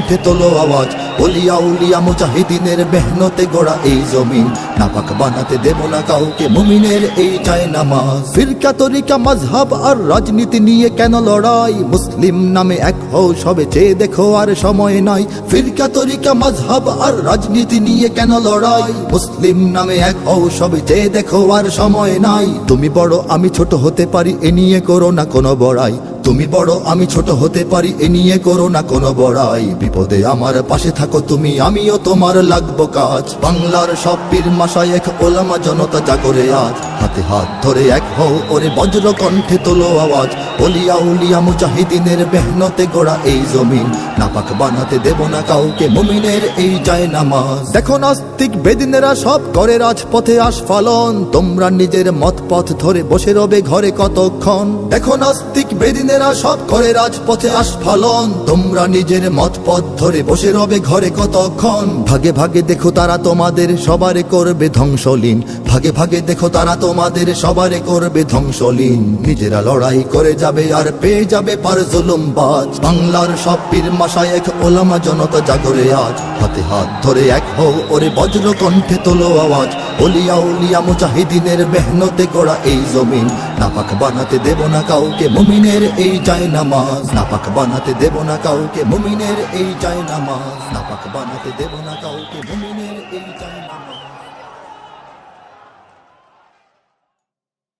কণ্ঠে তোলো আওয়াজ। ওলিয়া উলিয়া মুজাহিদিনের মেহনতে গড়া এই জমিন। নাপাক বানাতে দেব না কাউকে মুমিনের এই চায় নামাজ। ফিরকা তরিকা মজহাব আর রাজনীতি নিয়ে কেন লড়াই? মুসলিম নামে এক হও, সবে চেয়ে দেখো আর সময় নাই। ফিরকা তরিকা মজহাব আর রাজনীতি নিয়ে কেন লড়াই? মুসলিম নামে এক হও, সবে চেয়ে দেখো আর সময় নাই। তুমি বড়, আমি ছোট হতে পারি, এ নিয়ে করো না কোনো বড়াই। তুমি বড়, আমি ছোট হতে পারি, এ নিয়ে করো না কোনো বড়াই। বিপদে আমার পাশে থাকো তুমি, আমিও তোমার লাগবো কাজ। বাংলার সব পীর মাসায় এক ওলামা জনতা জাগরে আজ। হাতে হাত ধরে এক হও ওরে বজ্র কণ্ঠে তোলো আওয়াজ। ওলিয়া উলিয়া মুজাহিদিনের মেহনতে গোড়া এই জমিন। নাপাক বানাতে দেব না কাউকে, মুমিনের এই যায় নামাজ। দেখো নাস্তিক বেদিনেরা সব করে রাজপথে আস্ফালন। তোমরা নিজের মত পথ ধরে বসে রবে ঘরে কতক্ষণ। দেখো নাস্তিক বেদিনেরা সব করে রাজপথে আস্ফালন। তোমরা নিজের মত পথ ধরে বসে রবে ঘরে কতক্ষণ? ভাগে ভাগে দেখো তারা তোমাদের সবারে করবে ধ্বংসলীন। ভাগে ভাগে দেখো তারা তোমাদের সবারে করবে ধ্বংসলীন। নিজেরা লড়াই করে যাবে আর পেয়ে যাবে পার জুলুম বাজ। বাংলার সব পীর মাসায় এক ওলামা জনতা জাগরে আজ। হাতে হাত ধরে এক হও ওরে বজ্র কণ্ঠে তোলো আওয়াজ। ওলিয়া উলিয়া মুজাহিদিনের মেহনতে গড়া এই জমিন। নাপাক বানাতে দেব না কাউকে মুমিনের এই চাই নামাজ। নাপাক বানাতে দেব না কাউকে মুমিনের এই চাই নামাজ। নাপাক বানাতে দেব না কাউকে মুমিনের এই চাই নামাজ।